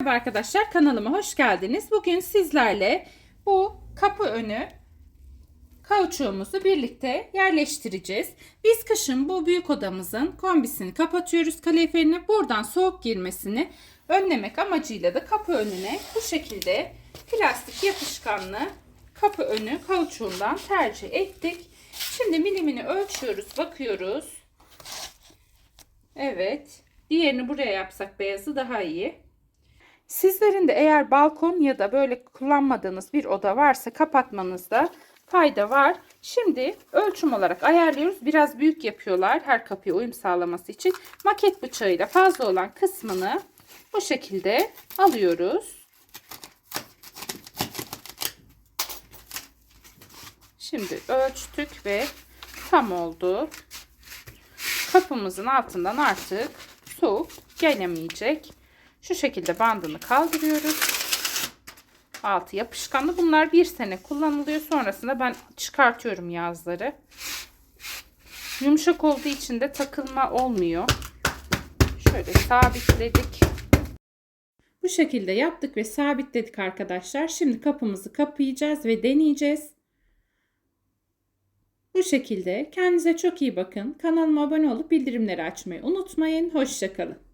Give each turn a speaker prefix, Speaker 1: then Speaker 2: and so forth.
Speaker 1: Merhaba arkadaşlar kanalıma hoş geldiniz. Bugün sizlerle bu kapı önü kauçuğumuzu birlikte yerleştireceğiz. Biz kışın bu büyük odamızın kombisini kapatıyoruz kaloriferini. Buradan soğuk girmesini önlemek amacıyla da kapı önüne bu şekilde plastik yapışkanlı kapı önü kauçuğundan tercih ettik. Şimdi milimini ölçüyoruz, bakıyoruz. Evet. Diğerini buraya yapsak beyazı daha iyi. Sizlerin de eğer balkon ya da böyle kullanmadığınız bir oda varsa kapatmanızda fayda var. Şimdi ölçüm olarak ayarlıyoruz. Biraz büyük yapıyorlar her kapıya uyum sağlaması için. Maket bıçağıyla fazla olan kısmını bu şekilde alıyoruz. Şimdi ölçtük ve tam oldu. Kapımızın altından artık soğuk gelemeyecek. Şu şekilde bandını kaldırıyoruz. Altı yapışkanlı. Bunlar bir sene kullanılıyor. Sonrasında ben çıkartıyorum yazları. Yumuşak olduğu için de takılma olmuyor. Şöyle sabitledik. Bu şekilde yaptık ve sabitledik arkadaşlar. Şimdi kapımızı kapayacağız ve deneyeceğiz. Bu şekilde kendinize çok iyi bakın. Kanalıma abone olup bildirimleri açmayı unutmayın. Hoşçakalın.